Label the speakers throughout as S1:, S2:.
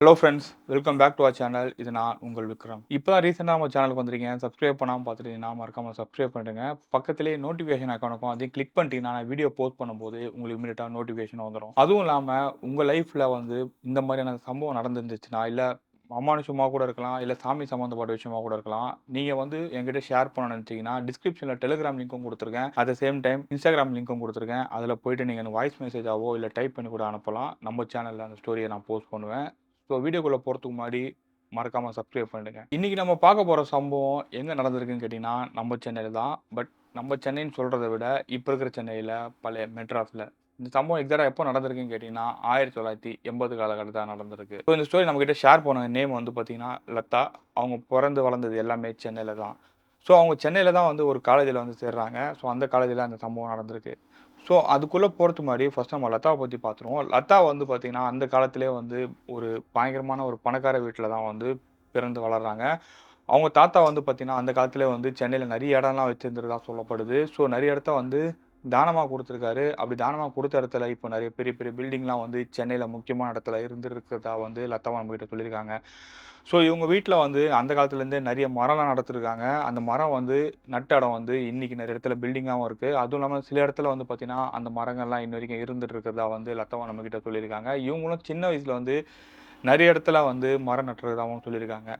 S1: Hello friends welcome back to our channel இது நான் உங்கள் விக்ரம். இப்போ தான் ரீசெண்டாக நம்ம சேனலுக்கு வந்திருக்கீங்க. சப்ஸ்கிரைப் பண்ணாமல் பார்த்துட்டீங்கன்னா மறக்காமல் சப்ஸ்கிரைப் பண்ணிடுங்க. பக்கத்துலேயே நோட்டிஃபிகேஷன் அக்கௌண்ட்டுக்கும் அதையும் கிளிக் பண்ணிட்டீங்கன்னா நான் வீடியோ போஸ்ட் பண்ணும்போது உங்களுக்கு இமீடியட்டாக நோட்டிஃபிகேஷன் வந்துடும் அதுவும் இல்லாமல் உங்கள் லைஃப்பில் வந்து இந்த மாதிரியான சம்பவம் நடந்துருந்துச்சுன்னா இல்லை அமானுஷமாக கூட இருக்கலாம் இல்லை சாமி சம்மந்தப்பட்ட விஷயமா கூட இருக்கலாம் நீங்கள் வந்து என்கிட்ட ஷேர் பண்ண நினச்சிங்கன்னா டிஸ்கிரிப்ஷனில் டெலிகிராம் லிங்க்கும் கொடுத்துருக்கேன். அட் சேம் டைம் இன்ஸ்டாகிராம் லிங்க்கும் கொடுத்துருக்கேன். அதில் போயிட்டு நீங்கள் வாய்ஸ் மெசேஜாவோ இல்லை டைப் பண்ணி கூட அனுப்பலாம். நம்ம சேனலில் அந்த ஸ்டோரியை நான் போஸ்ட் பண்ணுவேன். ஸோ வீடியோக்குள்ளே போகிறதுக்கு முன்னாடி மறக்காமல் சப்ஸ்கிரைப் பண்ணிடுங்க. இன்றைக்கி நம்ம பார்க்க போகிற சம்பவம் எங்கே நடந்திருக்குன்னு கேட்டிங்கன்னா நம்ம சென்னையில் தான். பட் நம்ம சென்னைன்னு சொல்கிறத விட இப்போ இருக்கிற சென்னையில் பழைய மெட்ராஸில். இந்த சம்பவம் எக்ஸாக்டாக எப்போ நடந்திருக்குன்னு கேட்டிங்கன்னா ஆயிரத்தி தொள்ளாயிரத்தி எண்பது காலகட்டத்தில் நடந்திருக்கு. ஸோ இந்த ஸ்டோரி நம்மக்கிட்ட ஷேர் பண்ண நேம் வந்து பார்த்தீங்கன்னா லதா. அவங்க பிறந்து வளர்ந்தது எல்லாமே சென்னையில் தான். ஸோ அவங்க சென்னையில் தான் வந்து ஒரு காலேஜில் வந்து சேர்றாங்க. ஸோ அந்த காலேஜில் அந்த சம்பவம் நடந்திருக்கு. ஸோ அதுக்குள்ளே போகிறது மாதிரி ஃபஸ்ட் நம்ம லதாவை பற்றி பார்த்துருவோம். லதா வந்து பார்த்திங்கன்னா அந்த காலத்திலே வந்து ஒரு பயங்கரமான ஒரு பணக்கார வீட்டில் தான் வந்து பிறந்து வளர்கிறாங்க அவங்க தாத்தா வந்து பார்த்திங்கன்னா அந்த காலத்திலே வந்து சென்னையில் நிறைய இடம்லாம் வச்சுருந்துருதா சொல்லப்படுது. ஸோ நிறைய இடத்த வந்து தானமாக கொடுத்துருக்காரு. அப்படி தானமாக கொடுத்த இடத்துல இப்போ நிறைய பெரிய பெரிய பில்டிங்லாம் வந்து சென்னையில் முக்கியமான இடத்துல இருந்துருக்கிறதா வந்து லத்தவா நம்மகிட்ட சொல்லியிருக்காங்க. ஸோ இவங்க வீட்டில் வந்து அந்த காலத்துலேருந்தே நிறைய மரம்லாம் நடத்திருக்காங்க. அந்த மரம் வந்து நட்ட இடம் வந்து இன்றைக்கி நிறைய இடத்துல பில்டிங்காகவும் இருக்குது அதுவும் இல்லாமல் சில இடத்துல வந்து பார்த்திங்கன்னா அந்த மரங்கள்லாம் இன்ன வரைக்கும் இருந்துட்டு இருக்கிறதா வந்து லத்தவா நம்மக்கிட்ட சொல்லியிருக்காங்க. இவங்களும் சின்ன வயசில் வந்து நிறைய இடத்துல வந்து மரம் நட்டுறதாகவும் சொல்லியிருக்காங்க.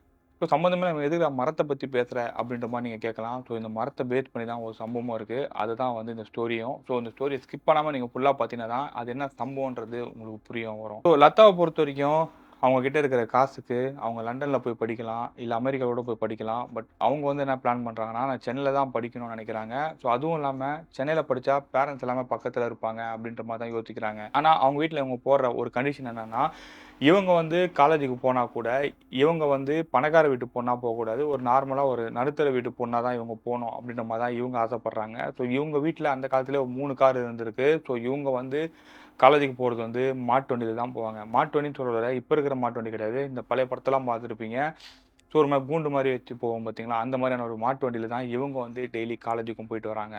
S1: ஸோ சம்மந்தமே நம்ம எதுக்கு மரத்தை பற்றி பேசுகிற அப்படின்ற மாதிரி நீங்கள் கேட்கலாம். ஸோ இந்த மரத்தை பேஸ் பண்ணி தான் ஒரு சம்பவம் இருக்குது அதுதான் வந்து இந்த ஸ்டோரியும் ஸோ இந்த ஸ்டோரியை ஸ்கிப் பண்ணாமல் நீங்கள் ஃபுல்லாக பார்த்தீங்கன்னா தான் அது என்ன சம்பவன்றது உங்களுக்கு புரியும் வரும். ஸோ லத்தாவை பொறுத்த வரைக்கும் அவங்க கிட்ட இருக்கிற காசுக்கு அவங்க லண்டனில் போய் படிக்கலாம் இல்லை அமெரிக்காவோட போய் படிக்கலாம். பட் அவங்க வந்து என்ன பிளான் பண்ணுறாங்கன்னா நான் சென்னையில் தான் படிக்கணும்னு நினைக்கிறாங்க. ஸோ அதுவும் இல்லாமல் சென்னையில் படித்தா பேரண்ட்ஸ் எல்லாமே பக்கத்தில் இருப்பாங்க அப்படின்ற மாதிரி தான் யோசிக்கிறாங்க. ஆனால் அவங்க வீட்டில் இவங்க போடுற ஒரு கண்டிஷன் என்னென்னா இவங்க வந்து காலேஜுக்கு போனால் கூட இவங்க வந்து பணக்கார வீட்டு பொண்ணாக போகக்கூடாது ஒரு நார்மலாக ஒரு நடுத்தர வீட்டு பொண்ணாக தான் இவங்க போகணும் அப்படின்ற மாதிரி தான் இவங்க ஆசைப்பட்றாங்க. ஸோ இவங்க வீட்டில் அந்த காலத்தில் ஒரு மூணு கார் இருந்திருக்கு. ஸோ இவங்க வந்து காலேஜுக்கு போகிறது வந்து மாட்டு வண்டியில் தான் போவாங்க. மாட்டு வண்டின்னு சொல்கிறத இப்போ இருக்கிற மாட்டு வண்டி கிடையாது. இந்த பழைய படத்தெல்லாம் பார்த்துருப்பீங்க. ஸோ ஒரு மாதிரி கூண்டு மாதிரி வச்சு போவோம் பார்த்தீங்களா? அந்த மாதிரியான ஒரு மாட்டு வண்டியில் தான் இவங்க வந்து டெய்லி காலேஜுக்கும் போயிட்டு வராங்க.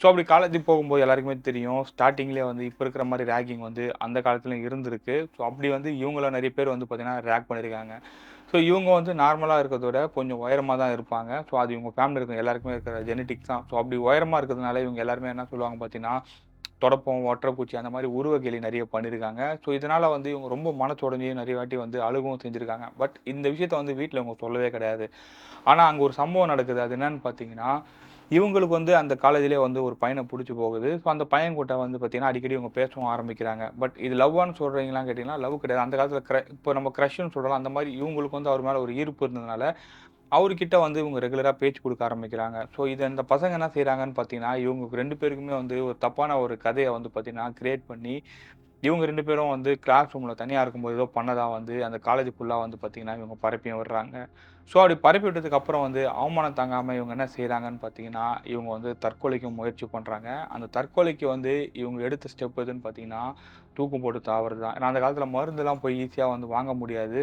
S1: ஸோ அப்படி காலேஜுக்கு போகும்போது எல்லாருக்குமே தெரியும் ஸ்டார்டிங்லேயே வந்து இப்போ இருக்கிற மாதிரி ரேக்கிங் வந்து அந்த காலத்துலையும் இருந்திருக்கு. ஸோ அப்படி வந்து இவங்கள நிறைய பேர் வந்து பார்த்திங்கன்னா ரேக் பண்ணியிருக்காங்க ஸோ இவங்க வந்து நார்மலாக இருக்கிறத விட கொஞ்சம் உயரமாக தான் இருப்பாங்க. ஸோ அது இவங்க ஃபேமிலி இருக்கும் எல்லாருக்குமே இருக்கிற ஜெனட்டிக்ஸ் தான். ஸோ அப்படி உயரமாக இருக்கிறதுனால இவங்க எல்லாருமே என்ன சொல்லுவாங்க பார்த்தீங்கன்னா தொடப்பம் ஒட்டரைப்பூச்சி அந்த மாதிரி உருவ கேலி நிறைய பண்ணியிருக்காங்க ஸோ இதனால் வந்து இவங்க ரொம்ப மனச்சுடஞ்சி நிறைய வாட்டி வந்து அழுகவும் செஞ்சுருக்காங்க. பட் இந்த விஷயத்த வந்து வீட்டில் இவங்க சொல்லவே கிடையாது. ஆனால் அங்கே ஒரு சம்பவம் நடக்குது. அது என்னன்னு பார்த்தீங்கன்னா இவங்களுக்கு வந்து அந்த காலேஜ்லேயே வந்து ஒரு பையனை பிடிச்சி போகுது. ஸோ அந்த பையன் கூட்ட வந்து பார்த்தீங்கன்னா அடிக்கடி இவங்க பேசவும் ஆரம்பிக்கிறாங்க. பட் இது லவ்வான்னு சொல்கிறீங்களான்னு கேட்டிங்கன்னா லவ் கிடையாது. அந்த காலத்தில் க்ர இப்போ நம்ம க்ரஷ்னு சொல்கிறோம் அந்த மாதிரி இவங்களுக்கு வந்து அவர் மேலே ஒரு ஈர்ப்பு இருந்ததுனால அவர்கிட்ட வந்து இவங்க ரெகுலராக பேச்சு கொடுக்க ஆரம்பிக்கிறாங்க. ஸோ இது அந்த பசங்க என்ன செய்கிறாங்கன்னு பார்த்தீங்கன்னா இவங்க ரெண்டு பேருக்குமே வந்து ஒரு தப்பான ஒரு கதையை வந்து பார்த்தீங்கன்னா கிரியேட் பண்ணி இவங்க ரெண்டு பேரும் வந்து கிளாஸ் ரூமில் தனியாக இருக்கும்போது ஏதோ பண்ணதாக வந்து அந்த காலேஜ் ஃபுல்லாக வந்து பார்த்திங்கன்னா இவங்க பரப்பியும் விடுறாங்க. ஸோ அப்படி பரப்பி விட்டதுக்கப்புறம் வந்து அவமானம் தாங்காமல் இவங்க என்ன செய்கிறாங்கன்னு பார்த்தீங்கன்னா இவங்க வந்து தற்கொலைக்கு முயற்சி பண்ணுறாங்க அந்த தற்கொலைக்கு வந்து இவங்க எடுத்த ஸ்டெப் எதுன்னு பார்த்தீங்கன்னா தூக்கம் போட்டு தாவறது தான் ஏன்னா அந்த காலத்தில் மருந்துலாம் போய் ஈஸியாக வந்து வாங்க முடியாது.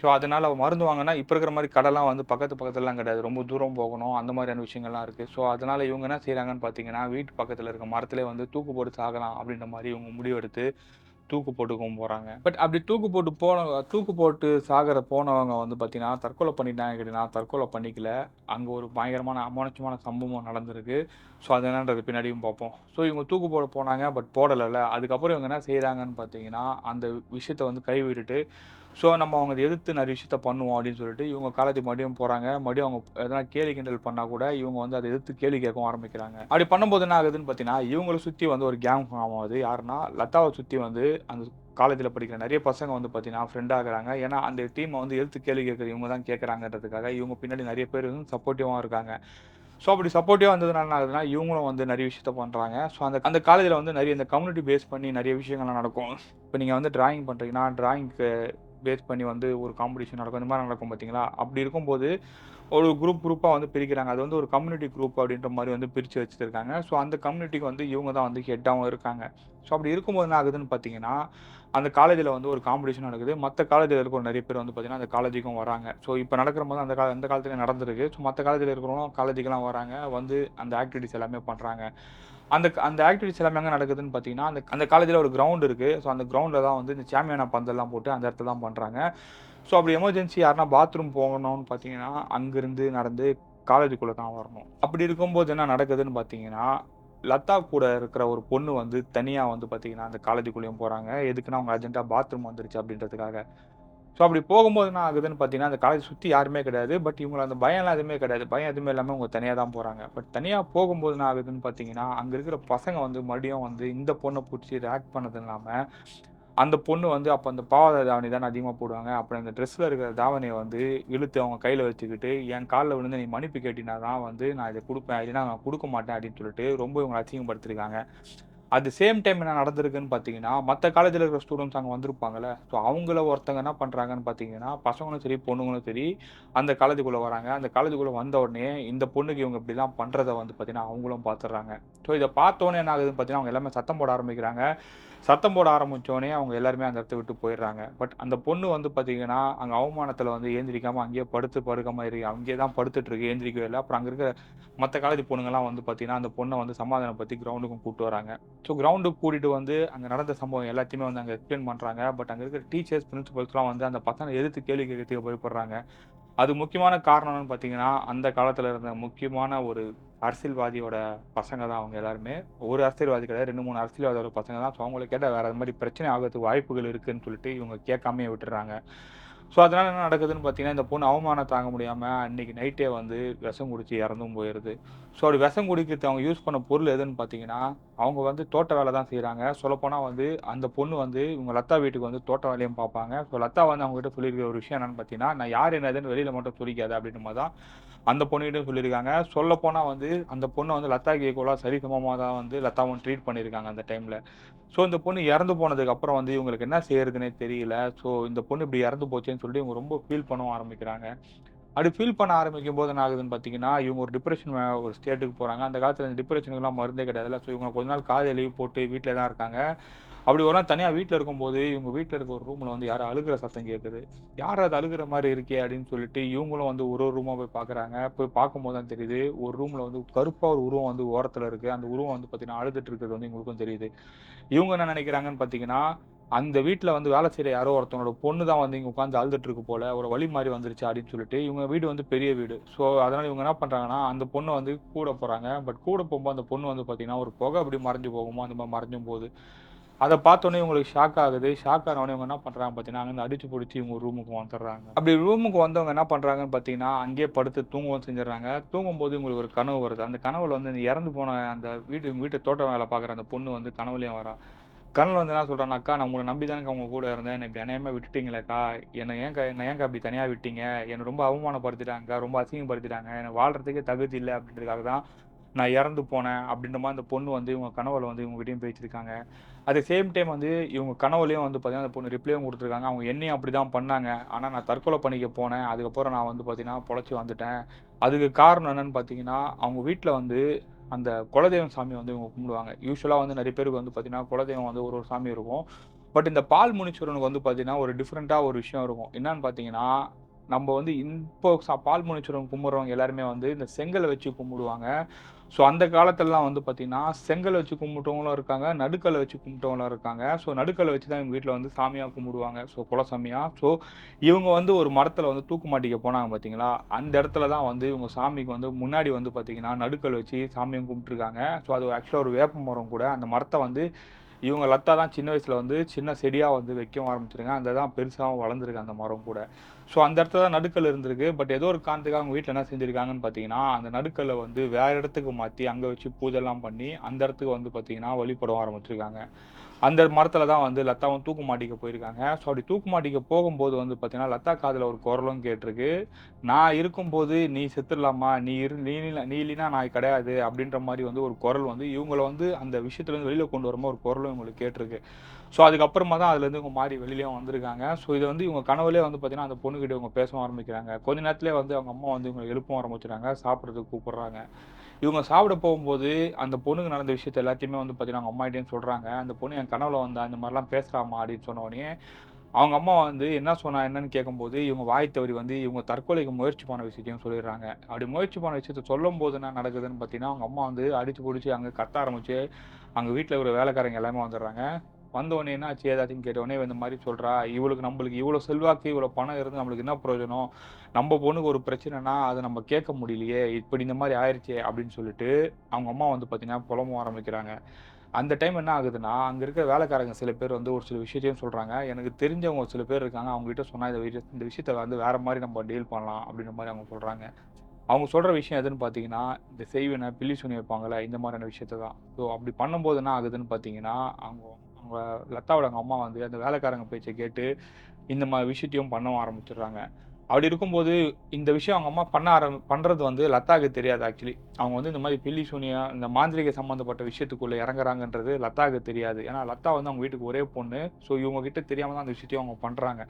S1: ஸோ அதனால் மருந்து வாங்கினா இப்போ இருக்கிற மாதிரி கடைலாம் வந்து பக்கத்து பக்கத்துலலாம் கிடையாது. ரொம்ப தூரம் போகணும். அந்த மாதிரியான விஷயங்கள்லாம் இருக்குது ஸோ அதனால் இவங்க என்ன செய்கிறாங்கன்னு பார்த்தீங்கன்னா வீட்டு பக்கத்தில் இருக்க மரத்துலேயே வந்து தூக்கு போட்டு சாகலாம் அப்படின்ற மாதிரி இவங்க முடிவெடுத்து தூக்கு போட்டுக்கவும் போகிறாங்க பட் அப்படி தூக்கு போட்டு போன தூக்கு போட்டு சாகிற போனவங்க வந்து பார்த்தீங்கன்னா தற்கொலை பண்ணிட்டாங்க கேட்டிங்கன்னா தற்கொலை பண்ணிக்கல. அங்கே ஒரு பயங்கரமான அமானுஷமான சம்பவம் நடந்திருக்கு. ஸோ அது என்னன்றது பின்னாடியும் பார்ப்போம். ஸோ இவங்க தூக்கு போட போனாங்க பட் போடலைல்ல. அதுக்கப்புறம் இவங்க என்ன செய்கிறாங்கன்னு பார்த்தீங்கன்னா அந்த விஷயத்தை வந்து கைவிட்டுட்டு ஸோ நம்ம அவங்க எதிர்த்து நிறைய விஷயத்த பண்ணுவோம் அப்படின்னு சொல்லிட்டு இவங்க காலேஜ் மறுபடியும் போகிறாங்க மறுபடியும் அவங்க எதனா கேலி கிண்டல் பண்ணால் கூட இவங்க வந்து அதை எதிர்த்து கேள்வி கேட்கவும் ஆரம்பிக்கிறாங்க. அப்படி பண்ணும்போது என்ன ஆகுதுன்னு பார்த்தீங்கன்னா இவங்களை சுற்றி வந்து ஒரு கேங் ஃபார்ம் ஆகுது. யாருன்னா லதாவை சுற்றி வந்து அந்த காலேஜில் படிக்கிற நிறைய பசங்க வந்து பார்த்தீங்கன்னா ஃப்ரெண்ட் ஆகிறாங்க ஏன்னா அந்த டீமை வந்து எழுத்து கேள்வி கேட்குறது இவங்க தான் கேட்குறாங்கன்றதுக்காக இவங்க பின்னாடி நிறைய பேர் வந்து சப்போர்ட்டிவாக இருக்காங்க. ஸோ அப்படி சப்போர்ட்டிவாக வந்ததுனால என்ன ஆகுதுன்னா இவங்களும் வந்து நிறைய விஷயத்த பண்ணுறாங்க ஸோ அந்த அந்த காலேஜில் வந்து நிறைய இந்த கம்யூனிட்டி பேஸ் பண்ணி நிறைய விஷயங்கள்லாம் நடக்கும். இப்போ நீங்கள் வந்து டிராயிங் பண்ணுறீங்கன்னா டிராயிங்க்கு பேஸ் பண்ணி வந்து ஒரு காம்படிஷன் நடக்கும். இந்த மாதிரி நடக்கும் பார்த்தீங்களா? அப்படி இருக்கும்போது ஒரு குரூப் குரூப்பாக வந்து பிரிக்கிறாங்க. அது வந்து ஒரு கம்யூனிட்டி குரூப் அப்படின்ற மாதிரி வந்து பிரித்து வச்சுருக்காங்க. ஸோ அந்த கம்யூனிட்டிக்கு வந்து இவங்க தான் வந்து ஹெட்டாகவும் இருக்காங்க. ஸோ அப்படி இருக்கும்போது என்ன ஆகுதுன்னு பார்த்தீங்கன்னா அந்த காலேஜில் வந்து ஒரு காம்படிஷன் நடக்குது. மற்ற காலேஜில் இருக்கிற நிறைய பேர் வந்து பார்த்திங்கன்னா அந்த காலேஜுக்கும் வராங்க. ஸோ இப்போ நடக்கிற போது அந்த கால அந்த காலத்துல நடந்திருக்கு. ஸோ மற்ற காலேஜில் இருக்கிறவங்க காலேஜுக்கெல்லாம் வராங்க. வந்து அந்த ஆக்டிவிட்டிஸ் எல்லாமே பண்ணுறாங்க அந்த அந்த ஆக்டிவிட்டிஸ் எல்லாமே எங்கே நடக்குதுன்னு பார்த்தீங்கன்னா அந்த அந்த காலேஜில் ஒரு கிரவுண்ட் இருக்குது ஸோ அந்த கிரவுண்டில் தான் வந்து இந்த சாமியான பந்தெல்லாம் போட்டு அந்த இடத்துல தான் பண்ணுறாங்க ஸோ அப்படி எமர்ஜென்சி யாருன்னா பாத்ரூம் போகணும்னு பார்த்தீங்கன்னா அங்கேருந்து நடந்து காலேஜுக்குள்ளே தான் வரணும். அப்படி இருக்கும்போது என்ன நடக்குதுன்னு பார்த்தீங்கன்னா லதா கூட இருக்கிற ஒரு பொண்ணு வந்து தனியாக வந்து பார்த்தீங்கன்னா அந்த காலேஜுக்குள்ளேயும் போகிறாங்க எதுக்குன்னா அவங்க அர்ஜென்ட்டாக பாத்ரூம் வந்துருச்சு அப்படின்றதுக்காக. ஸோ அப்படி போகும்போது என்ன ஆகுதுன்னு பார்த்தீங்கன்னா அந்த காலேஜ் சுற்றி யாருமே கிடையாது. பட் இவங்க அந்த பயம்லாம் எதுவுமே கிடையாது. பயம் எதுவுமே இல்லாமல் அவங்க தனியாக தான் போகிறாங்க பட் தனியாக போகும்போது என்ன ஆகுதுன்னு பார்த்தீங்கன்னா அங்கே இருக்கிற பசங்க வந்து மறுபடியும் வந்து இந்த பொண்ணை பிடிச்சி ரியாக்ட் பண்ணது இல்லாமல் அந்த பொண்ணு வந்து அப்போ அந்த பாவாடை தாவணி தானே அதிகமாக போடுவாங்க. அப்புறம் அந்த ட்ரெஸ்ஸில் இருக்கிற தாவணியை வந்து இழுத்து அவங்க கையில் வச்சுக்கிட்டு என் காலில் விழுந்து நீ மன்னிப்பு கேட்டினா தான் வந்து நான் இதை கொடுப்பேன். இல்லைன்னா நான் கொடுக்க மாட்டேன் அப்படின்னு சொல்லிட்டு ரொம்ப இவங்களை அசிங்கப்படுத்திருக்காங்க. அது சேம் டைம் என்ன நடந்திருக்குன்னு பார்த்தீங்கன்னா மற்ற காலேஜில் இருக்கிற ஸ்டூடெண்ட்ஸ் அங்கே வந்திருப்பாங்கல்ல. ஸோ அவங்கள ஒருத்தங்க என்ன பண்ணுறாங்கன்னு பார்த்தீங்கன்னா பசங்களும் சரி பொண்ணுங்களும் சரி அந்த காலேஜுக்குள்ளே வராங்க. அந்த காலேஜுக்குள்ளே வந்த உடனே இந்த பொண்ணுக்கு இவங்க இப்படிலாம் பண்ணுறத வந்து பார்த்தீங்கன்னா அவங்களும் பார்த்துடுறாங்க ஸோ இதை பார்த்தோன்னே என்ன ஆகுதுன்னு பார்த்தீங்கன்னா அவங்க எல்லாமே சத்தம் போட ஆரம்பிக்கிறாங்க. சத்தம் போட ஆரம்பித்தோடனே அவங்க எல்லாருமே அந்த இடத்த விட்டு போயிடுறாங்க. பட் அந்த பொண்ணு வந்து பார்த்தீங்கன்னா அங்கே அவமானத்தில் வந்து ஏந்திரிக்காமல் அங்கேயே படுத்து படுக்காமல் இருக்கு அங்கேயே தான் படுத்துட்ருக்கு ஏந்திரிக்கவே இல்லை. அப்புறம் அங்கே இருக்கிற மற்ற காலேஜ் பொண்ணுங்கள்லாம் வந்து பார்த்தீங்கன்னா அந்த பொண்ணை வந்து சமாதானம் பற்றி கிரவுண்டுக்கும் கூப்பிட்டு வராங்க. ஸோ கிரவுண்டுக்கு கூட்டிகிட்டு வந்து அங்கே நடந்த சம்பவம் எல்லாத்தையுமே வந்து அங்கே எக்ஸ்பிளைன் பண்ணுறாங்க பட் அங்கே இருக்கிற டீச்சர்ஸ் பிரின்சிபல்ஸ்லாம் வந்து அந்த பசங்களை எதிர்த்து கேள்வி கேட்கறதுக்கு பயப்படுறாங்க. அது முக்கியமான காரணம்னு பார்த்தீங்கன்னா அந்த காலத்தில் இருந்த முக்கியமான ஒரு அரசியல்வாதியோட பசங்க தான் அவங்க எல்லாருமே. ஒரு அரசியல்வாதி கிடையாது ரெண்டு மூணு அரசியல்வாதியோட பசங்க தான். ஸோ அவங்களை கேட்டால் வேறு மாதிரி பிரச்சனை ஆகிறதுக்கு வாய்ப்புகள் இருக்குதுன்னு சொல்லிட்டு இவங்க கேட்காமே விட்டுறாங்க ஸோ அதனால் என்ன நடக்குதுன்னு பார்த்தீங்கன்னா இந்த பொண்ணு அவமானம் தாங்க முடியாமல் அன்றைக்கி நைட்டே வந்து விஷம் குடித்து இறந்தும் போயிடுது ஸோ அப்படி விஷம் குடிக்கிறது அவங்க யூஸ் பண்ண பொருள் எதுன்னு பார்த்தீங்கன்னா அவங்க வந்து தோட்ட வேலை தான் செய்கிறாங்க சொல்லப்போனால் வந்து அந்த பொண்ணு வந்து இவங்க லத்தா வீட்டுக்கு வந்து தோட்ட வேலையும் பார்ப்பாங்க. ஸோ லத்தா வந்து அவங்ககிட்ட சொல்லியிருக்கிற ஒரு விஷயம் என்னென்னு பார்த்தீங்கன்னா நான் யார் என்னதுன்னு வெளியில் மட்டும் சொல்லிக்காது அப்படின்ற மாதிரி தான் அந்த பொண்ணுகிட்டும் சொல்லியிருக்காங்க. சொல்லப்போனால் வந்து அந்த பொண்ணை வந்து லதா கேக்கோலாம் சரிசமமாக தான் வந்து லதாவும் ட்ரீட் பண்ணியிருக்காங்க அந்த டைமில் ஸோ இந்த பொண்ணு இறந்து போனதுக்கு அப்புறம் வந்து இவங்களுக்கு என்ன செய்யறதுனே தெரியல. ஸோ இந்த பொண்ணு இப்படி இறந்து போச்சேன்னு சொல்லிட்டு இவங்க ரொம்ப ஃபீல் பண்ண ஆரம்பிக்கிறாங்க. அப்படி ஃபீல் பண்ண ஆரம்பிக்கும் போது என்ன ஆகுதுன்னு பார்த்தீங்கன்னா இவங்க ஒரு டிப்ரெஷன் ஒரு ஸ்டேட்டுக்கு போகிறாங்க அந்த காலத்தில் இந்த டிப்ரெஷனுக்குலாம் மருந்தே கிடையாதுல்ல. ஸோ இவங்க கொஞ்ச நாள் காதை லீவ் போட்டு வீட்டில் தான் இருக்காங்க. அப்படி ஒரு நாள் தனியாக வீட்டில் இருக்கும்போது இவங்க வீட்டில் இருக்க ஒரு ரூமில் வந்து யாரும் அழுகிற சத்தம் கேட்குது யார் அது அழுகிற மாதிரி இருக்கே அப்படின்னு சொல்லிட்டு இவங்களும் வந்து ஒரு ஒரு ரூமாக போய் பார்க்குறாங்க போய் பார்க்கும்போது தான் தெரியுது ஒரு ரூமில் வந்து கருப்பாக ஒரு உருவம் வந்து ஓரத்தில் இருக்குது அந்த உருவம் வந்து பார்த்தீங்கன்னா அழுதுட்டு இருக்கிறது வந்து இவங்களுக்கும் தெரியுது. இவங்க என்ன நினைக்கிறாங்கன்னு பார்த்தீங்கன்னா அந்த வீட்டில் வந்து வேலை செய்கிற யாரோ ஒருத்தனோட பொண்ணு தான் வந்து இங்கே உட்காந்து அழுதுட்டு இருக்கு போல ஒரு வழி மாதிரி வந்துருச்சு அப்படின்னு சொல்லிட்டு இவங்க வீடு வந்து பெரிய வீடு. ஸோ அதனால் இவங்க என்ன பண்ணுறாங்கன்னா அந்த பொண்ணை வந்து கூட போகிறாங்க பட் கூட போகும்போது அந்த பொண்ணு வந்து பார்த்தீங்கன்னா ஒரு புகை அப்படி மறைஞ்சு போகுமோ அந்த மாதிரி மறைஞ்சும் போது அதை பார்த்தோன்னே இவங்களுக்கு ஷாக் ஆகுது. ஷாக் ஆனவொடனே இவங்க என்ன பண்ணுறாங்க பார்த்தீங்கன்னா அங்கே அடிச்சு பிடிச்சி இவங்க ரூமுக்கு வந்துடுறாங்க. அப்படி ரூமுக்கு வந்தவங்க என்ன பண்ணுறாங்கன்னு பார்த்தீங்கன்னா அங்கேயே படுத்து தூங்கவும் செஞ்சிடறாங்க. தூங்கும்போது இவங்களுக்கு ஒரு கனவு வருது. அந்த கனவுல வந்து இறந்து போன அந்த வீட்டு வீட்டு தோட்டம் வேலை பார்க்குற அந்த பொண்ணு வந்து கனவுலையும் வரா. கனவு வந்து என்ன சொல்கிறான் அக்கா நான் உங்களை நம்பி தானே அவங்க கூட இருந்தேன். என்னை இப்படி அநியாயமாக விட்டுட்டீங்களேக்கா. என்னை ஏங்க என்னை ஏங்க அப்படி தனியாக விட்டீங்க? என்னை ரொம்ப அவமானப்படுத்திட்டாங்க ரொம்ப அசிங்கப்படுத்திட்டாங்க. என்னை வாழ்கிறதுக்கே தகுதி இல்லை அப்படின்றதுக்காக தான் நான் இறந்து போனேன் அப்படின்ற மாதிரி அந்த பொண்ணு வந்து இவங்க கனவுல வந்து இவங்ககிட்டயும் பேசியிருக்காங்க. அட் சேம் டைம் வந்து இவங்க கனவுலையும் வந்து பார்த்தீங்கன்னா அந்த பொண்ணு ரிப்ளையும் கொடுத்துருக்காங்க. அவங்க என்னையும் அப்படி தான் பண்ணாங்க. ஆனால் நான் தற்கொலை பண்ணிக்க போனேன். அதுக்கப்புறம் நான் வந்து பார்த்தீங்கன்னா பொழைச்சி வந்துட்டேன். அதுக்கு காரணம் என்னன்னு பார்த்தீங்கன்னா அவங்க வீட்டில் வந்து அந்த குலதெய்வம் சாமி வந்து இவங்க கும்பிடுவாங்க. யூஸ்வலாக வந்து நிறைய பேருக்கு வந்து பார்த்தீங்கன்னா குலதெய்வம் வந்து ஒரு ஒரு சாமி இருக்கும். பட் இந்த பால் முனீஸ்வரனுக்கு வந்து பார்த்தீங்கன்னா ஒரு டிஃப்ரெண்ட்டாக ஒரு விஷயம் இருக்கும். என்னன்னு பார்த்தீங்கன்னா நம்ம வந்து இப்போ பால் முனீஸ்வரன் கும்பிட்றவங்க எல்லாருமே வந்து இந்த செங்கலை வச்சு கும்பிடுவாங்க. ஸோ அந்த காலத்திலலாம் வந்து பார்த்திங்கன்னா செங்கல் வச்சு கும்பிட்டவங்களும் இருக்காங்க நடுக்கலை வச்சு கும்பிட்டவங்களும் இருக்காங்க. ஸோ நடுக்கலை வச்சு தான் எங்கள் வீட்டில் வந்து சாமியாக கும்பிடுவாங்க. ஸோ குலசாமியாக ஸோ இவங்க வந்து ஒரு மரத்தில் வந்து தூக்கு மாட்டிக்க போனாங்க பார்த்தீங்களா அந்த இடத்துல தான் வந்து இவங்க சாமிக்கு வந்து முன்னாடி வந்து பார்த்தீங்கன்னா நடுக்கல் வச்சு சாமியும் கும்பிட்டுருக்காங்க. ஸோ அது ஆக்சுவலாக ஒரு வேப்ப மரம் கூட. அந்த மரத்தை வந்து இவங்க லத்தா தான் சின்ன வயசில் வந்து சின்ன செடியாக வந்து வைக்கவும் ஆரம்பிச்சிருங்க அந்த தான் பெருசாகவும் வளர்ந்துருக்கு அந்த மரம் கூட. ஸோ அந்த இடத்துல தான் நடுக்கல் இருந்திருக்கு. பட் ஏதோ ஒரு காரணத்துக்காக அவங்க வீட்டில் என்ன செஞ்சுருக்காங்கன்னு பார்த்தீங்கன்னா அந்த நடுக்கல்லை வந்து வேறு இடத்துக்கு மாற்றி அங்கே வச்சு பூஜைலாம் பண்ணி அந்த இடத்துக்கு வந்து பார்த்தீங்கன்னா வழிபட ஆரம்பிச்சிருக்காங்க. அந்த மரத்தில் தான் வந்து லத்தாவும் தூக்கு மாட்டிக்க போயிருக்காங்க. ஸோ அப்படி தூக்கு மாட்டிக்க போகும்போது வந்து பார்த்தீங்கன்னா லத்தா காதில் ஒரு குரலும் கேட்டிருக்கு. நான் இருக்கும்போது நீ செத்துடலாமா? நீ இரு நீ நீ இல்லைனா நான் கிடையாது அப்படின்ற மாதிரி வந்து ஒரு குரல் வந்து இவங்கள வந்து அந்த விஷயத்துலேருந்து வெளியில் கொண்டு வரும்போது ஒரு குரலும் இவங்களுக்கு கேட்டிருக்கு. ஸோ அதுக்கப்புறமா தான் அதுலேருந்து இவங்க மாறி வெளியிலயும் வந்திருக்காங்க. ஸோ இது வந்து இவங்க கனவுலேயே வந்து பார்த்தீங்கன்னா அந்த பொண்ணுக்கிட்ட இவங்க பேசவும் ஆரம்பிக்கிறாங்க. கொஞ்ச நேரத்துலேயே வந்து அவங்க அம்மா வந்து இவங்களை எழுப்பவும் ஆரம்பிச்சிட்டாங்க சாப்பிட்றதுக்கு கூப்பிட்றாங்க. இவங்க சாப்பிட போகும்போது அந்த பொண்ணுக்கு நடந்த விஷயத்த எல்லாத்தையுமே வந்து பார்த்தீங்கன்னா அவங்க அம்மாகிட்டேயும் சொல்கிறாங்க அந்த பொண்ணு என் கனவுல வந்தா இந்த மாதிரிலாம் பேசுகிறாமா அப்படின்னு சொன்ன உடனே அவங்க அம்மா வந்து என்ன சொன்னா என்னன்னு கேட்கும்போது, இவங்க வாய் தவறி வந்து இவங்க தற்கொலைக்கு முயற்சி பண்ண விஷயத்தையும் சொல்லிடுறாங்க. அப்படி முயற்சி பண்ண விஷயத்த சொல்லும்போது என்ன நடக்குதுன்னு பார்த்தீங்கன்னா, அவங்க அம்மா வந்து அடிச்சு பிடிச்சி அங்கே கத்த ஆரம்பிச்சு, அங்கே வீட்டில் இருக்கிற வேலைக்காரங்க எல்லாமே வந்துடுறாங்க. வந்தவொடனே என்ன ஆச்சு ஏதாச்சும் கேட்டவுடனே இந்த மாதிரி சொல்கிறா இவளுக்கு நம்மளுக்கு இவ்வளோ செல்வாக்கு, இவ்வளோ பணம் இருந்து நம்மளுக்கு என்ன பிரயோஜனம்? நம்ம பொண்ணுக்கு ஒரு பிரச்சனைன்னா, அதை நம்ம கேட்க முடியலையே! இப்படி இந்த மாதிரி ஆயிருச்சே! அப்படின்னு சொல்லிட்டு, அவங்க அம்மா வந்து பார்த்தீங்கன்னா, புலம்ப ஆரம்பிக்கிறாங்க. அந்த டைம் என்ன ஆகுதுன்னா, அங்கே இருக்கிற வேலைக்காரங்க சில பேர் வந்து ஒரு சில விஷயத்தையும் சொல்கிறாங்க எனக்கு தெரிஞ்சவங்க ஒரு சில பேர் இருக்காங்க. அவங்ககிட்ட சொன்னால் இந்த விஷய இந்த விஷயத்த வந்து வேறு மாதிரி நம்ம டீல் பண்ணலாம் அப்படின்ற மாதிரி அவங்க சொல்கிறாங்க அவங்க சொல்கிற விஷயம் எதுன்னு பார்த்தீங்கன்னா, இந்த செய்வினை பில்லி சூனியம் வைப்பாங்கல்ல, இந்த மாதிரியான விஷயத்த தான். ஸோ அப்படி பண்ணும்போது என்ன ஆகுதுன்னு பார்த்தீங்கன்னா, அவங்க அவங்க லதாவோட அவங்க அம்மா வந்து அந்த வேலைக்காரங்க பேச்சை கேட்டு, இந்த மாதிரி விஷயத்தையும் பண்ணவும் ஆரம்பிச்சிடுறாங்க அப்படி இருக்கும்போது, இந்த விஷயம் அவங்க அம்மா பண்ண ஆரம் பண்ணுறது வந்து லத்தாக்கு தெரியாது ஆக்சுவலி. அவங்க வந்து இந்த மாதிரி பில்லி சூனியா இந்த மாந்திரிக சம்மந்தப்பட்ட விஷயத்துக்குள்ளே இறங்குறாங்கன்றது லத்தாக்கு தெரியாது. ஏன்னா லத்தா வந்து அவங்க வீட்டுக்கு ஒரே பொண்ணு. ஸோ இவங்க கிட்ட தெரியாமல் தான் அந்த விஷயத்தையும் அவங்க பண்ணுறாங்க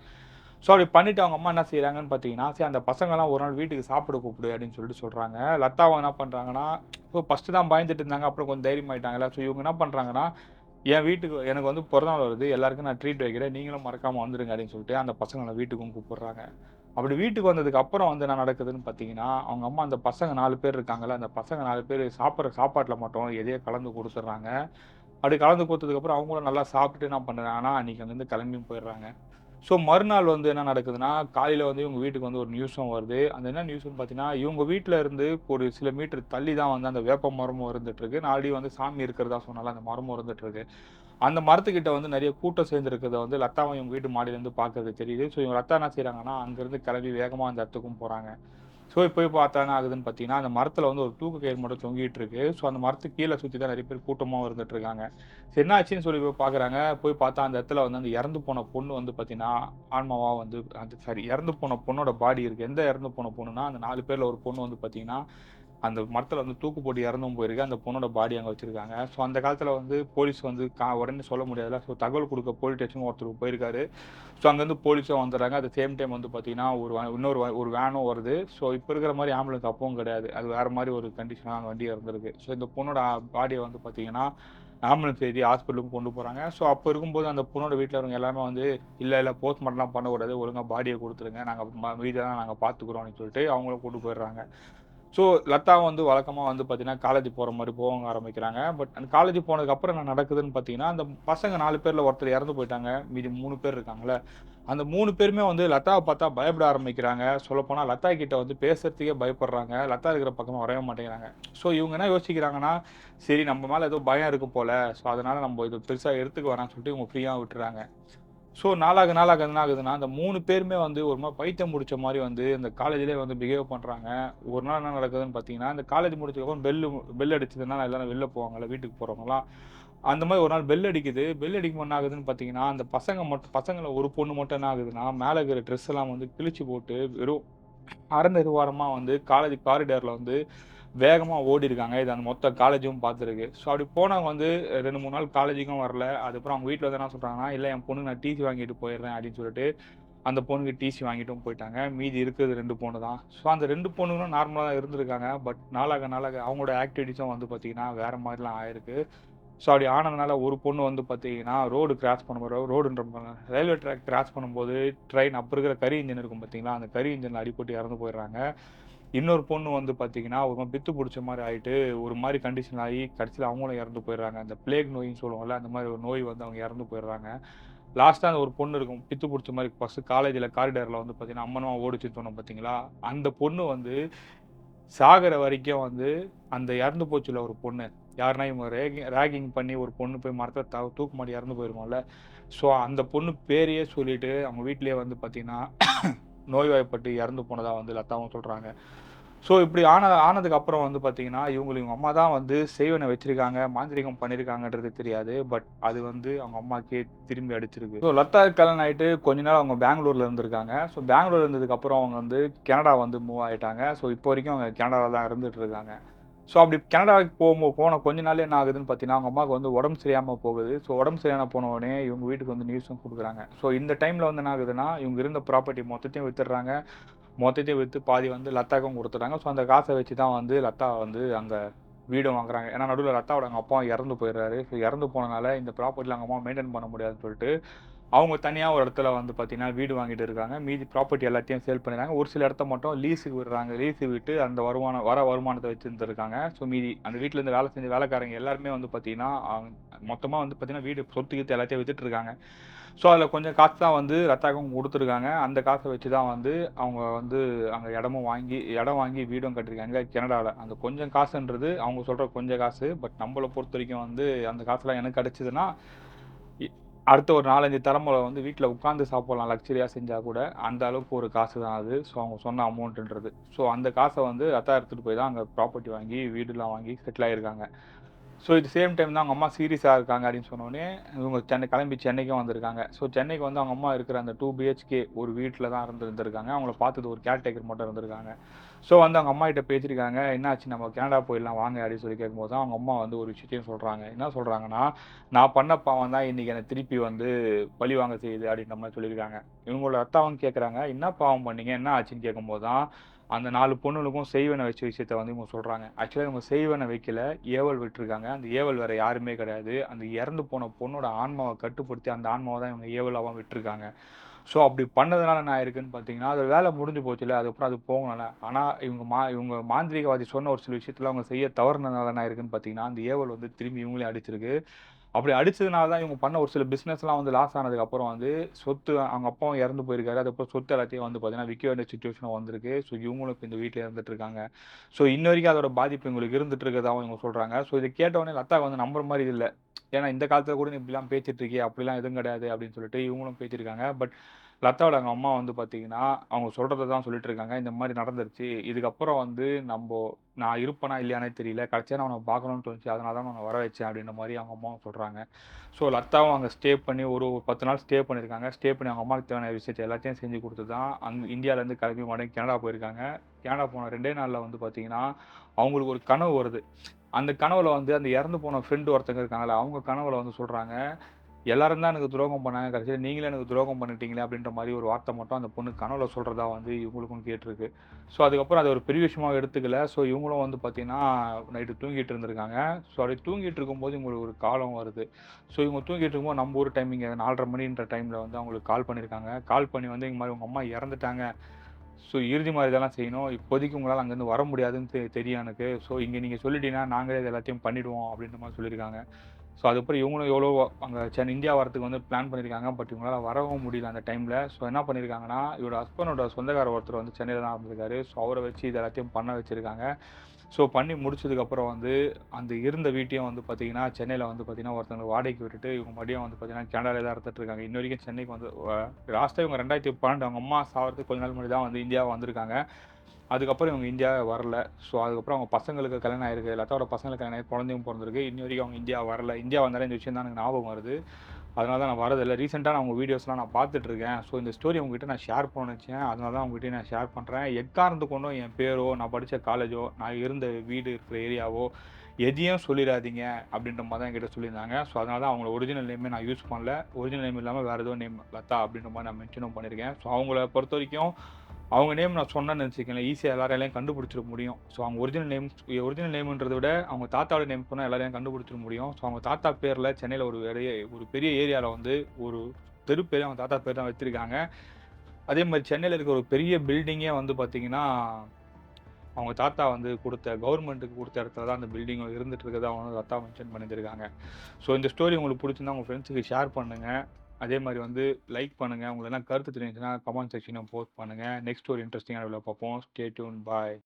S1: ஸோ அப்படி பண்ணிவிட்டு அவங்க அம்மா என்ன செய்கிறாங்கன்னு பார்த்தீங்கன்னா, சரி அந்த பசங்கலாம் ஒரு நாள் வீட்டுக்கு சாப்பிட கூப்பிடு அப்படின்னு சொல்லிட்டு சொல்கிறாங்க லத்தாவை என்ன பண்ணுறாங்கன்னா ஸோ ஃபஸ்ட்டு தான் பயந்துட்டு இருந்தாங்க. அப்புறம் கொஞ்சம் தைரியமாயிட்டாங்கல்ல. ஸோ இவங்க என்ன பண்ணுறாங்கன்னா என் வீட்டுக்கு எனக்கு வந்து பிறந்தநாள் வருது. எல்லாருக்கும் நான் ட்ரீட் வைக்கிறேன். நீங்களும் மறக்காமல் வந்துடுங்க அப்படின்னு சொல்லிட்டு அந்த பசங்களை வீட்டுக்கும் கூப்பிடுறாங்க. அப்படி வீட்டுக்கு வந்ததுக்கு அப்புறம் வந்து என்ன நடக்குதுன்னு பார்த்தீங்கன்னா, அவங்க அம்மா அந்த பசங்க நாலு பேர் இருக்காங்கல்ல, அந்த பசங்க நாலு பேர் சாப்பிட்ற சாப்பாட்டில் மட்டும் எதையோ கலந்து கொடுத்துட்றாங்க அப்படி கலந்து கொடுத்ததுக்கப்புறம் அவங்களும் நல்லா சாப்பிட்டுட்டு என்ன பண்ணுறாங்கன்னா அன்றைக்கி அங்கேருந்து கிளம்பியும் போயிடுறாங்க. ஸோ மறுநாள் வந்து என்ன நடக்குதுன்னா, காலையில் வந்து இவங்க வீட்டுக்கு வந்து ஒரு நியூஸும் வருது. அந்த என்ன நியூஸ்னு பார்த்தீங்கன்னா, இவங்க வீட்டில் இருந்து ஒரு சில மீட்டர் தள்ளி தான் வந்து அந்த வேப்ப மரமும் இருந்துட்டுருக்கு. நாளடி வந்து சாமி இருக்கிறதா சொன்னால அந்த மரமும் இருந்துட்டுருக்கு. அந்த மரத்துக்கிட்ட வந்து நிறைய கூட்டம் சேர்ந்துருக்கிறத வந்து லத்தாவை இவங்க வீட்டு மாடியிலேருந்து பார்க்கறது தெரியுது. ஸோ இவங்க லத்தா என்ன செய்கிறாங்கன்னா அங்கேருந்து கிளம்பி வேகமாக அந்த இடத்துக்கும் போகிறாங்க ஸோ போய் பார்த்தா என்ன ஆகுதுன்னு பார்த்தீங்கன்னா, அந்த மரத்தில் வந்து ஒரு தூக்கு கயிறு மட்டும் தொங்கிட்டு இருக்கு. ஸோ அந்த மரத்துக்கு கீழே சுற்றி தான் நிறைய பேர் கூட்டமாக இருந்துட்டு இருக்காங்க. சரி என்ன ஆச்சுன்னு சொல்லி போய் பார்க்குறாங்க. போய் பார்த்தா அந்த இடத்துல வந்து அந்த இறந்து போன பொண்ணு வந்து பார்த்தீங்கன்னா, ஆன்மாவாக வந்து அந்த சாரி இறந்து போன பொண்ணோட பாடி இருக்குது எந்த இறந்து போன பொண்ணுன்னா, அந்த நாலு பேரில் ஒரு பொண்ணு வந்து பார்த்தீங்கன்னா, அந்த மரத்தில் வந்து தூக்கு போட்டு இறந்தும் போயிருக்கு. அந்த பொண்ணோட பாடி அங்கே வச்சிருக்காங்க. ஸோ அந்த காலத்தில் வந்து போலீஸ் வந்து கா உடனே சொல்ல முடியாதுல்ல. ஸோ தகவல் கொடுக்க போலீஸ் ஸ்டேஷன் ஒருத்தர் போயிருக்காரு. ஸோ அங்கேருந்து போலீஸும் வந்துடுறாங்க. அட் சேம் டைம் வந்து பார்த்தீங்கன்னா, ஒரு இன்னொரு ஒரு வேனும் வருது. ஸோ இப்போ இருக்கிற மாதிரி ஆம்புலன்ஸ் அப்பவும் கிடையாது. அது வேறு மாதிரி ஒரு கண்டிஷனாக அந்த வண்டி இருந்திருக்கு. ஸோ இந்த பொண்ணோட பாடியை வந்து பார்த்தீங்கன்னா, ஆம்புலன்ஸ் ஏறி ஹாஸ்பிட்டலுக்கு கொண்டு போகிறாங்க ஸோ அப்போ இருக்கும்போது அந்த பொண்ணோட வீட்டில் இருக்க எல்லாமே வந்து, இல்லை இல்லை போஸ்ட்மார்ட்டம்லாம் பண்ணக்கூடாது. ஒழுங்காக பாடியை கொடுத்துருங்க நாங்கள் ம மீதியெல்லாம் நாங்கள் பார்த்துக்கிறோம்" அப்படின்னு சொல்லிட்டு அவங்களும் கொண்டு போயிடுறாங்க. ஸோ லதா வந்து வழக்கமாக வந்து பார்த்தீங்கன்னா, காலேஜ் போகிற மாதிரி போக ஆரம்பிக்கிறாங்க. பட் அந்த காலேஜ் போனதுக்கப்புறம் என்ன நடக்குதுன்னு பார்த்தீங்கன்னா, அந்த பசங்க நாலு பேரில் ஒருத்தர் இறந்து போயிட்டாங்க. மீதி மூணு பேர் இருக்காங்கல்ல. அந்த மூணு பேருமே வந்து லதாவை பார்த்தா பயப்பட ஆரம்பிக்கிறாங்க. சொல்லப்போனால் லதா கிட்ட வந்து பேசுறதுக்கே பயப்படுறாங்க. லதா இருக்கிற பக்கமாக வரவே மாட்டேங்கிறாங்க. ஸோ இவங்க என்ன யோசிக்கிறாங்கன்னா, சரி நம்ம மேலே ஏதோ பயம் இருக்கும் போல் ஸோ அதனால் நம்ம இது பெருசாக எடுத்துக்க வரான்னு சொல்லிட்டு இவங்க ஃப்ரீயாக விட்டுறாங்க ஸோ நாளாக நாளாக என்ன ஆகுதுன்னா, அந்த மூணு பேருமே வந்து ஒரு மாரி பைத்தியம் முடிச்ச மாதிரி வந்து இந்த காலேஜ்லேயே வந்து பிஹேவ் பண்ணுறாங்க ஒரு நாள் என்ன நடக்குதுன்னு பார்த்தீங்கன்னா, இந்த காலேஜ் முடிச்சதுக்கப்புறம் பெல்லு பெல் அடிச்சதுன்னா எல்லாரும் வெளில போவாங்கல்ல, வீட்டுக்கு போகிறவங்களாம் அந்த மாதிரி ஒரு நாள் பெல் அடிக்குது. பெல் அடிக்கும்போது என்ன ஆகுதுன்னு பார்த்தீங்கன்னா, அந்த பசங்க மட்டும் பசங்களை ஒரு பொண்ணு மட்டும் என்ன ஆகுதுன்னா, மேலே இருக்கிற ட்ரெஸ் எல்லாம் வந்து கிழிச்சு போட்டு வெறும் அரை வந்து காலேஜ் காரிடாரில் வந்து வேகமாக ஓடி இருக்காங்க இது அந்த மொத்த காலேஜும் பார்த்துருக்கு. ஸோ அப்படி போனவங்க வந்து 2, 3 நாள் காலேஜுக்கும் வரல. அதுக்கப்புறம் அவங்க வீட்டில் வந்து என்ன சொல்கிறாங்கன்னா இல்லை என் பொண்ணுக்கு நான் டிசி வாங்கிட்டு போயிடுறேன்" அப்படின்னு சொல்லிட்டு, அந்த பொண்ணுக்கு டிசி வாங்கிட்டும் போயிட்டாங்க. மீதி இருக்கிறது ரெண்டு பொண்ணு தான். ஸோ அந்த ரெண்டு பொண்ணுங்களும் நார்மலாக தான் இருந்திருக்காங்க. பட் நாளாக நாளாக அவங்களோட ஆக்டிவிட்டிஸும் வந்து பார்த்தீங்கன்னா, வேறு மாதிரிலாம் ஆயிருக்கு. ஸோ அப்படி ஆனதுனால ஒரு பொண்ணு வந்து பார்த்தீங்கன்னா, ரோடு கிராஸ் பண்ணும்போது ரோடுன்ற ரயில்வே ட்ராக் கிராஸ் பண்ணும்போது ட்ரெயின் அப்போ இருக்கிற கரி இன்ஜின் இருக்கும் பார்த்தீங்களா, அந்த கரி இன்ஜினில் அடிப்பட்டு இறந்து போயிடுறாங்க. இன்னொரு பொண்ணு வந்து பார்த்தீங்கன்னா, ஒரு பித்து பிடிச்ச மாதிரி ஆகிட்டு ஒரு மாதிரி கண்டிஷன் ஆகி கடைசியில் அவங்களும் இறந்து போயிடுறாங்க. அந்த பிளேக் நோயின்னு சொல்லுவோம்ல, அந்த மாதிரி ஒரு நோய் வந்து அவங்க இறந்து போயிடுறாங்க. லாஸ்ட்டாக அந்த ஒரு பொண்ணு இருக்கும். பித்து பிடிச்ச மாதிரி ஃபஸ்ட்டு காலேஜில் காரிடார்ல வந்து பார்த்தீங்கன்னா, அம்மனமாக ஓடுச்சுன்னு சொன்னோம் பார்த்தீங்களா, அந்த பொண்ணு வந்து சாகிற வரைக்கும் வந்து அந்த இறந்து போச்சுல்ல ஒரு பொண்ணு. யாருன்னா இவங்க ரேகிங் ரேகிங் பண்ணி ஒரு பொண்ணு போய் மரத்தை த தூக்கு மாட்டி இறந்து போயிருக்கும்ல. ஸோ அந்த பொண்ணு பேரையே சொல்லிட்டு அவங்க வீட்டிலேயே வந்து பார்த்தீங்கன்னா, நோய்வாய்ப்பட்டு இறந்து போனதாக வந்து லதாவும் சொல்கிறாங்க ஸோ இப்படி ஆன ஆனதுக்கு அப்புறம் வந்து பார்த்தீங்கன்னா, இவங்களை இவங்க அம்மா தான் வந்து செய்வன வச்சிருக்காங்க, மாந்திரீகம் பண்ணியிருக்காங்கன்றது தெரியாது. பட் அது வந்து அவங்க அம்மாக்கே திரும்பி அடிச்சிருக்கு. ஸோ லத்தா கல்யாணம் ஆகிட்டு கொஞ்ச நாள் அவங்க பெங்களூரில் இருந்திருக்காங்க. ஸோ பெங்களூர் இருந்ததுக்கப்புறம் அவங்க வந்து கனடா வந்து மூவ் ஆகிட்டாங்க ஸோ இப்போ வரைக்கும் அவங்க கனடாவில் தான் இருந்துகிட்டு இருக்காங்க. ஸோ அப்படி கனடாவுக்கு போகும்போது போன கொஞ்ச நாள் என்ன ஆகுதுன்னு பார்த்தீங்கன்னா, அவங்க அம்மாவுக்கு வந்து உடம்பு சரியாமல் போகுது. ஸோ உடம்பு சரியான போன உடனே இவங்க வீட்டுக்கு வந்து நியூஸும் கொடுக்குறாங்க ஸோ இந்த டைமில் வந்து என்ன ஆகுதுன்னா, இவங்க இருந்த ப்ராப்பர்ட்டி மொத்தத்தையும் வித்துடுறாங்க. மொத்தத்தையும் விற்று பாதி வந்து லத்தாக்கும் கொடுத்துட்டாங்க ஸோ அந்த காசை வச்சு தான் வந்து லத்தா வந்து அங்கே வீடும் வாங்குறாங்க. ஏன்னா நடுவில் லத்தாவோட அவங்க அப்பா இறந்து போயிடுறாரு. ஸோ இறந்து போனனால இந்த ப்ராப்பர்ட்டில அவங்க அம்மா மெயின்டெயின் பண்ண முடியாதுன்னு சொல்லிட்டு, அவங்க தனியாக ஒரு இடத்துல வந்து பார்த்தீங்கன்னா வீடு வாங்கிட்டு இருக்காங்க. மீதி ப்ராப்பர்ட்டி எல்லாத்தையும் சேல் பண்ணிடுறாங்க. ஒரு சில இடத்த மட்டும் லீஸுக்கு விடுறாங்க. லீஸுக்கு விட்டு அந்த வருமானம் வர வருமானத்தை வச்சுருந்துருக்காங்க. ஸோ மீதி அந்த வீட்டிலேருந்து வேலை செஞ்ச வேலைக்காரங்க எல்லாருமே வந்து பார்த்தீங்கன்னா மொத்தமாக வந்து பார்த்தீங்கன்னா வீடு சொத்து கீத்து எல்லாத்தையும் வித்துட்டு இருக்காங்க. ஸோ அதில் கொஞ்சம் காசு தான் வந்து ரத்தாக்கம் கொடுத்துருக்காங்க. அந்த காசை வச்சு தான் வந்து அவங்க வந்து அங்கே இடமும் வாங்கி இடம் வாங்கி வீடும் கட்டிருக்காங்க கனடாவில் அந்த கொஞ்சம் காசுன்றது அவங்க சொல்கிற கொஞ்சம் காசு. பட் நம்மளை பொறுத்த வரைக்கும் வந்து அந்த காசுலாம் எனக்கு கிடச்சிதுன்னா அடுத்த ஒரு நாலஞ்சு தலைமுறை வந்து வீட்டில் உட்காந்து சாப்பிட்லாம் லக்ஸரியாக செஞ்சால் கூட அந்த அளவுக்கு ஒரு காசு தான் அது. ஸோ அவங்க சொன்ன அமௌண்ட்டுன்றது ஸோ அந்த காசை வந்து ரத்தா எடுத்துகிட்டு போய் தான் அங்கே ப்ராப்பர்ட்டி வாங்கி வீடுலாம் வாங்கி செட்டில் ஆகிருக்காங்க ஸோ இது சேம் டைம் தான் அவங்க அம்மா சீரியஸாக இருக்காங்க அப்படின்னு சொன்னோடனே இவங்க சென்னை கிளம்பி சென்னைக்கும் வந்திருக்காங்க. ஸோ சென்னைக்கு வந்து அவங்க அம்மா இருக்கிற அந்த டூ பிஹெச்கே ஒரு வீட்டில் தான் இருந்து இருந்திருக்காங்க அவங்கள பார்த்தது ஒரு கேர்டேக்கர் மட்டும் இருந்திருக்காங்க. ஸோ வந்து அவங்க அம்மா கிட்ட பேசியிருக்காங்க. என்னாச்சு? நம்ம கனடா போயிடலாம் வாங்க அப்படின்னு சொல்லி கேட்கும்போது தான் அவங்க அம்மா வந்து ஒரு விஷயத்தையும் சொல்கிறாங்க என்ன சொல்கிறாங்கன்னா நான் பண்ண பாவம் தான் இன்றைக்கி எனக்கு திருப்பி வந்து பழி வாங்க செய்யுது அப்படின்ற மாதிரி சொல்லியிருக்காங்க. இவங்களோட அத்தாவும் கேட்குறாங்க என்ன பாவம் பண்ணீங்க? என்ன ஆச்சுன்னு கேட்கும்போது தான் அந்த நாலு பொண்ணுகளுக்கும் செய்வனை வச்ச விஷயத்த வந்து இவங்க சொல்கிறாங்க ஆக்சுவலாக இவங்க செய்வனை வைக்கல ஏவல் விட்டுருக்காங்க. அந்த ஏவல் வேறு யாருமே கிடையாது. அந்த இறந்து போன பொண்ணோட ஆன்மாவை கட்டுப்படுத்தி அந்த ஆன்மாவை தான் இவங்க ஏவலாகவும் விட்டுருக்காங்க. ஸோ அப்படி பண்ணதுனால நான் ஆயிருக்குன்னு பார்த்தீங்கன்னா அது வேலை முடிஞ்சு போச்சுல அதுக்கப்புறம் அது போகணும்ல ஆனால் இவங்க மா இவங்க மாந்திரிகவாதி சொன்ன ஒரு சில விஷயத்தில் அவங்க செய்ய தவறுனதுனால என்ன ஆயிருக்குன்னு பார்த்தீங்கன்னா அந்த ஏவல் வந்து திரும்பி இவங்களே அடிச்சிருக்கு. அப்படி அடிச்சதுனால தான் இவங்க பண்ண ஒரு சில பிஸ்னஸ்லாம் வந்து லாஸ் ஆனதுக்கப்புறம் வந்து சொத்து அவங்க அப்பாவும் இறந்து போயிருக்காரு. அதுக்கப்புறம் சொத்து எல்லாத்தையும் வந்து பார்த்தீங்கன்னா விற்க வேண்டிய சுச்சுவேஷன் வந்திருக்கு. ஸோ இவங்களும் இப்போ இந்த வீட்டில் இருந்துட்டு இருக்காங்க ஸோ இன்ன வரைக்கும் அதோட பாதிப்பு இவங்களுக்கு இருந்துட்டு இருக்கிறதாகவும் இவங்க சொல்கிறாங்க ஸோ இதை கேட்டவொடனே லத்தாக்கு வந்து நம்புற மாதிரி இல்லை. ஏன்னா இந்த காலத்தில் கூட இப்படிலாம் பேசிட்டு இருக்கே அப்படிலாம் எதுவும் கிடையாது அப்படின்னு சொல்லிட்டு இவங்களும் பேசியிருக்காங்க. பட் லத்தாவோட அவங்க அம்மா வந்து பார்த்தீங்கன்னா அவங்க சொல்கிறத தான் சொல்லிட்டு இருக்காங்க இந்த மாதிரி நடந்துருச்சு. இதுக்கப்புறம் வந்து நம்ம நான் இருப்பேனா இல்லையானே தெரியல. கடைசியாக நான் அவனை பார்க்கணும்னு தோணுச்சு. அதனால தான் நான் வர வச்சேன் அப்படின்ற மாதிரி அவங்க அம்மாவும் சொல்கிறாங்க ஸோ லத்தாவும் அங்கே ஸ்டே பண்ணி ஒரு பத்து நாள் ஸ்டே பண்ணியிருக்காங்க. ஸ்டே பண்ணி அவங்க அம்மாவுக்கு தேவையான விஷயத்தை எல்லாத்தையும் செஞ்சு கொடுத்து தான் அங்கே இந்தியாவிலேருந்து கிளம்பி மடங்கி கனடா போயிருக்காங்க. கனடா போன ரெண்டே நாளில் வந்து பார்த்தீங்கன்னா அவங்களுக்கு ஒரு கனவு வருது. அந்த கனவுல வந்து அந்த இறந்து போன ஃப்ரெண்டு ஒருத்தங்க இருக்காங்கல்ல அவங்க கனவுல வந்து சொல்கிறாங்க எல்லாரும் தான் எனக்கு துரோகம் பண்ணாங்க கடைசியில் நீங்களே எனக்கு துரோகம் பண்ணிட்டீங்களே அப்படின்ற மாதிரி ஒரு வார்த்தை மட்டும் அந்த பொண்ணு கனவுல சொல்கிறதா வந்து இவங்களுக்கும் கேட்டிருக்கு. ஸோ அதுக்கப்புறம் அதை ஒரு பெரிய விஷயமாக எடுத்துக்கல. ஸோ இவங்களும் வந்து பார்த்தீங்கன்னா நைட்டு தூங்கிட்டு இருந்திருக்காங்க. ஸோ அப்படி தூங்கிட்டு இருக்கும்போது இவங்களுக்கு ஒரு காலம் வருது. ஸோ இவங்க தூங்கிட்டு இருக்கும்போது நம்ம ஊர் டைமிங் நாலரை மணின்ற டைமில் வந்து அவங்களுக்கு கால் பண்ணியிருக்காங்க கால் பண்ணி வந்து இங்கே மாதிரி உங்கள் அம்மா இறந்துட்டாங்க. ஸோ இறுதி மாதிரி இதெல்லாம் செய்யணும். இப்போதைக்கு உங்களால் அங்கேருந்து வர முடியாதுன்னு தெ தெரியும் எனக்கு. ஸோ இங்கே நீங்கள் சொல்லிட்டீங்கன்னா நாங்களே இது எல்லாத்தையும் பண்ணிவிடுவோம் அப்படின்ற மாதிரி சொல்லியிருக்காங்க. ஸோ அதுக்கப்புறம் இவங்களும் எவ்வளோ அங்கே சென்னை இந்தியா வரத்துக்கு வந்து பிளான் பண்ணியிருக்காங்க. பட் இவங்களால் வரவும் முடியல அந்த டைமில் ஸோ என்ன பண்ணியிருக்காங்கன்னா இவரோட ஹஸ்பண்டோட சொந்தக்கார ஒருத்தர் வந்து சென்னையில் தான் இருந்திருக்காரு. ஸோ அவரை வச்சு இது எல்லாத்தையும் பண்ண வச்சுருக்காங்க. ஸோ பண்ணி முடிச்சதுக்கப்புறம் வந்து அந்த இருந்த வீட்டையும் வந்து பார்த்திங்கன்னா சென்னையில் வந்து பார்த்திங்கன்னா ஒருத்தவங்க வாடகைக்கு விட்டுட்டு இவங்க மறுபடியும் வந்து பார்த்திங்கன்னா கனடாவில் தான் இருந்துட்டு இருக்காங்க. இன்ன வரைக்கும் சென்னைக்கு வந்து லாஸ்ட்டாக இவங்க ரெண்டாயிரத்தி பன்னெண்டு அவங்க அம்மா சாகிறதுக்கு கொஞ்ச நாள் முன்னாடி தான் வந்து இந்தியா வந்திருக்காங்க. அதுக்கப்புறம் இவங்க இந்தியா வரல. ஸோ அதுக்கப்புறம் அவங்க பசங்களுக்கு கல்யாணம் ஆயிருக்கு. எல்லாத்தோட பசங்களுக்கு கல்யாணம் ஆகி குழந்தையும் பிறந்திருக்கு. இன்ன வரைக்கும் அவங்க இந்தியா வரல. இந்தியா வந்தாலே இந்த விஷயம் தான் எனக்கு ஞாபகம் வருது. அதனால தான் நான் வரதில்லை. ரீசெண்டாக நான் உங்கள் வீடியோஸ்லாம் நான் பார்த்துட்ருக்கேன் ஸோ இந்த ஸ்டோரி உங்ககிட்ட நான் ஷேர் பண்ணிச்சேன் அதனால தான் உங்ககிட்ட நான் ஷேர் பண்ணுறேன் எக்காரணத்து கொண்டும் என் பேரோ நான் படித்த காலேஜோ நான் இருந்த வீடு இருக்கிற ஏரியாவோ எதையும் சொல்லிடாதீங்க அப்படின்ற மாதிரி தான் என்கிட்ட சொல்லியிருந்தாங்க. ஸோ அதனால தான் அவங்கள ஒரிஜினல் நேமே நான் யூஸ் பண்ணல. ஒரிஜினல் நேம் இல்லாமல் வேறு ஏதோ நேம் லதா அப்படின்ற மாதிரி நான் மென்ஷனும் பண்ணியிருக்கேன். ஸோ அவங்கள பொறுத்த வரைக்கும் அவங்க நேம் நான் சொன்னேன்னு நினச்சிக்கல ஈஸியாக எல்லாரையும் கண்டுபிடிச்சிட முடியும். ஸோ அவங்க ஒரிஜினல் நேம் ஒரிஜினல் நேம்ன்றதை விட அவங்க தாத்தாவோட நேம் சொன்னால் எல்லாரையும் கண்டுபிடிச்சிட முடியும். ஸோ அவங்க தாத்தா பேரில் சென்னையில் ஒரு பெரிய ஒரு பெரிய ஏரியாவில் வந்து ஒரு தெரு பேர் அவங்க தாத்தா பேர் தான் வச்சுருக்காங்க. அதே மாதிரி சென்னையில் இருக்க ஒரு பெரிய பில்டிங்கே வந்து பார்த்திங்கன்னா அவங்க தாத்தா வந்து கொடுத்த கவர்மெண்ட்டுக்கு கொடுத்த இடத்துல தான் அந்த பில்டிங்கும் இருந்துட்டு இருக்கதா அவங்க தாத்தா மென்ஷன் பண்ணியிருக்காங்க ஸோ இந்த ஸ்டோரி உங்களுக்கு பிடிச்சிருந்தா உங்கள் ஃப்ரெண்ட்ஸுக்கு ஷேர் பண்ணுங்கள் அதே மாதிரி வந்து லைக் பண்ணுங்கள் உங்களுக்கு என்ன கருத்து தெரிஞ்சுன்னா கமெண்ட் செக்ஷனில் போஸ்ட் பண்ணுங்கள் நெக்ஸ்ட் ஒரு இன்ட்ரெஸ்டிங்கான பார்ப்போம். ஸ்டே டியூன் பாய்